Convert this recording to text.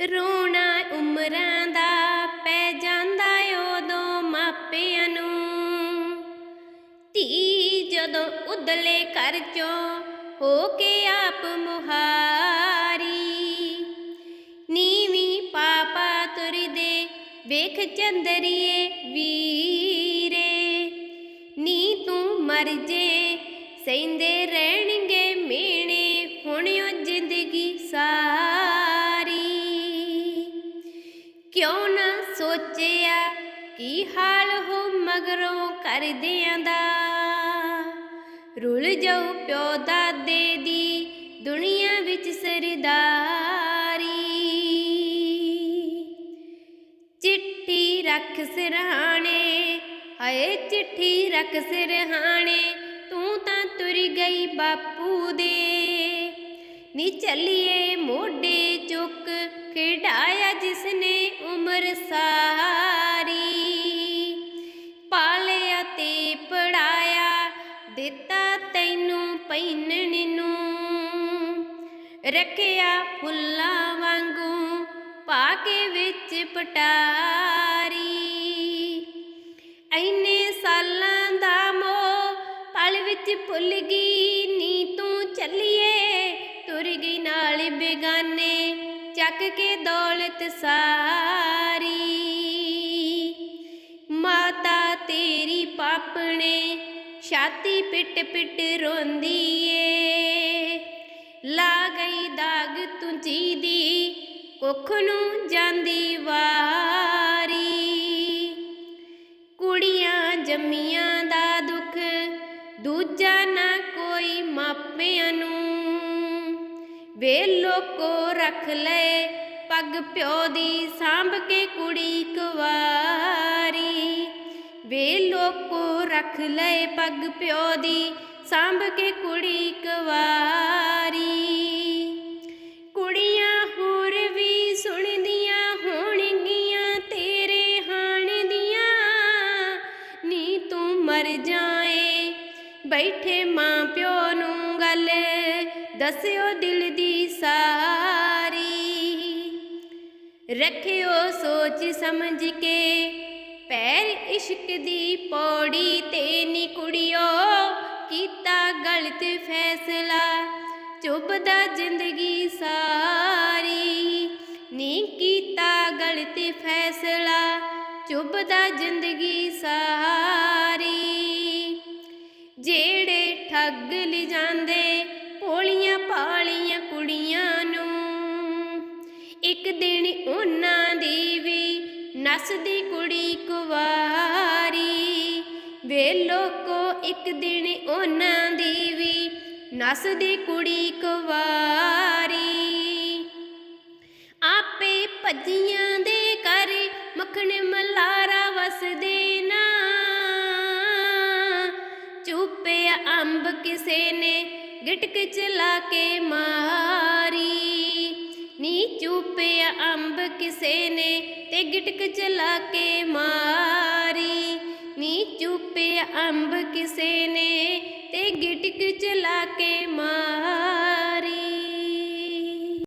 ਰੋਣਾ ਉਮਰਾਂ ਦਾ ਪੈ ਜਾਂਦਾ ਉਦੋਂ ਮਾਪਿਆਂ ਨੂੰ। ਧੀ ਜਦੋਂ ਉਦਲੇ ਘਰ ਚੋਂ ਹੋ ਕੇ ਆਪ ਮੁਹਾਰੀ, ਨੀਵੀਂ ਪਾਪਾ ਤੁਰਦੇ ਵੇਖ ਚੰਦਰੀਏ ਵੀਰੇ। ਨੀ ਤੂੰ ਮਰ ਜੇ ਸੈਂਦੇ ਰਹਿਣਗੇ ਹਾਲ ਹੋ ਮਗਰੋਂ ਕਰਦਿਆਂ ਦਾ। ਰੁਲ ਜਾਉ ਪਿਓ ਦਾਦੇ ਦੀ ਦੁਨੀਆ ਵਿੱਚ ਸਰਦਾਰੀ। ਚਿੱਠੀ ਰੱਖ ਸਿਰਹਾਣੇ, ਹਏ ਚਿੱਠੀ ਰੱਖ ਸਿਰਹਾਣੇ, ਤੂੰ ਤਾਂ ਤੁਰ ਗਈ ਬਾਪੂ ਦੇ। ਨੀ ਚੱਲੀਏ ਮੋਢੇ ਚੁੱਕ ਖਿਡਾਇਆ ਜਿਸਨੇ ਉਮਰ ਸਾਰੀ। ਰੱਖਿਆ ਫੁੱਲਾਂ ਵਾਂਗੂ, ਪਾ ਕੇ ਵਿੱਚ ਪਟਾਰੀ। ਐਨੇ ਸਾਲਾਂ ਦਾ ਮੋਹ ਪਲ ਵਿੱਚ ਭੁੱਲ ਗਈ, ਨੀ ਤੂੰ ਚੱਲੀਏ। ਤੁਰ ਗਈ ਨਾਲ ਬੇਗਾਨੇ, ਚੱਕ ਕੇ ਦੌਲਤ ਸਾਰੀ। ਮਾਤਾ ਤੇਰੀ ਪਾਪਣੇ, ਛਾਤੀ ਪਿੱਟ ਪਿੱਟ ਰੋਂਦੀ ਏ ਲਾ ਗਈ ਦਾਗ ਤੂੰ ਜੀ ਦੀ, ਕੁੱਖ ਨੂੰ ਜਾਂਦੀ ਵਾਰੀ। ਕੁੜੀਆਂ ਜੰਮੀਆਂ ਦਾ ਦੁੱਖ, ਦੂਜਾ ਨਾ ਕੋਈ ਮਾਪਿਆਂ ਨੂੰ। ਵੇ ਲੋਕੋ ਰੱਖ ਲਏ ਪੱਗ ਪਿਓ ਦੀ, ਸਾਂਭ ਕੇ ਕੁੜੀ ਕੁਵਾਰੀ ਵੇ ਲੋਕੋ ਰੱਖ ਲਏ ਪੱਗ ਪਿਓ ਦੀ ਸਾਂਭ ਕੇ ਕੁੜੀ ਕੁਵਾਰੀ ਕੁੜੀਆਂ ਹੋਰ ਵੀ ਸੁਣਦੀਆਂ ਹੋਣਗੀਆਂ, ਤੇਰੇ ਹਾਣ ਦੀਆਂ। ਨੀ ਤੂੰ ਮਰ ਜਾਏ, ਬੈਠੇ ਮਾਂ ਪਿਓ ਨੂੰ ਗੱਲ ਦੱਸਿਓ ਦਿਲ ਦੀ ਸਾਰੀ। ਰੱਖਿਓ ਸੋਚ ਸਮਝ ਕੇ, ਪੈਰ ਇਸ਼ਕ ਦੀ ਪੌੜੀ ਤੇ ਨੀ ਕੁੜਿਓ। ਗਲਤ ਫੈਸਲਾ, ਚੁੱਭਦਾ ਜ਼ਿੰਦਗੀ ਸਾਰੀ। ਨੀ ਕੀਤਾ ਗਲਤ ਫੈਸਲਾ, ਚੁੱਭਦਾ ਜ਼ਿੰਦਗੀ ਸਾਰੀ। ਜਿਹੜੇ ਠੱਗ ਲਿਜਾਂਦੇ, ਭੋਲੀਆਂ ਪਾਲੀਆਂ ਕੁੜੀਆਂ ਨੂੰ, ਇੱਕ ਦਿਨ ਉਹਨਾਂ ਦੀ ਵੀ ਨੱਸਦੀ ਕੁੜੀ ਕੁਵਾਰੀ। ਵੇ ਲੋਕੋ ਇੱਕ ਦਿਨ ਉਹਨਾਂ ਨਸਦੀ ਕੁੜੀ ਕੁਵਾਰੀ। ਆਪੇ ਭੱਜੀਆਂ ਦੇ ਘਰ ਮੱਖਣ ਮਲਾਰਾ ਵਸਦੇ ਨਾ। ਚੁੱਪਿਆ ਅੰਬ ਕਿਸੇ ਨੇ ਗਿਟਕ ਚਲਾ ਕੇ ਮਾਰੀ। ਨੀ ਚੁੱਪਿਆ ਅੰਬ ਕਿਸੇ ਨੇ ਤੇ ਗਿਟਕ ਚਲਾ ਕੇ ਮਾਰੀ। ਨੀ ਚੁੱਪਿਆ ਅੰਬ ਕਿਸੇ ਨੇ ਤੇ ਗਿਟਕ ਚਲਾ ਕੇ ਮਾਰੀ।